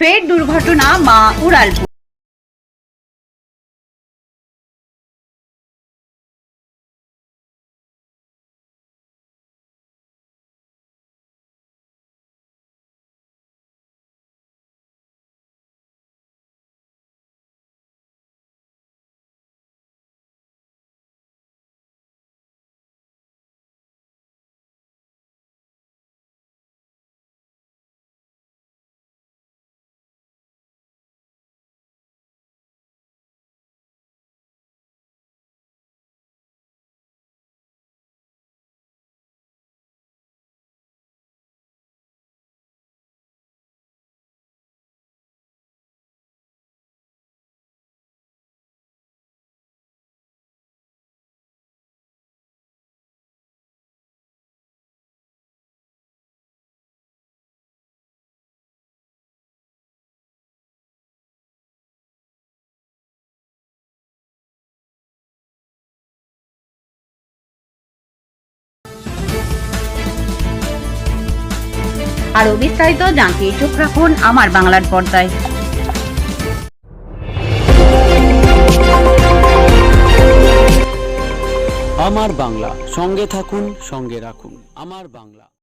ফের দুর্ঘটনা মা উড়ালপুর। আরও বিস্তারিত জানতে চোখ রাখুন আমার বাংলার পর্দায়। আমার বাংলা, সঙ্গে থাকুন, সঙ্গে রাখুন। আমার বাংলা।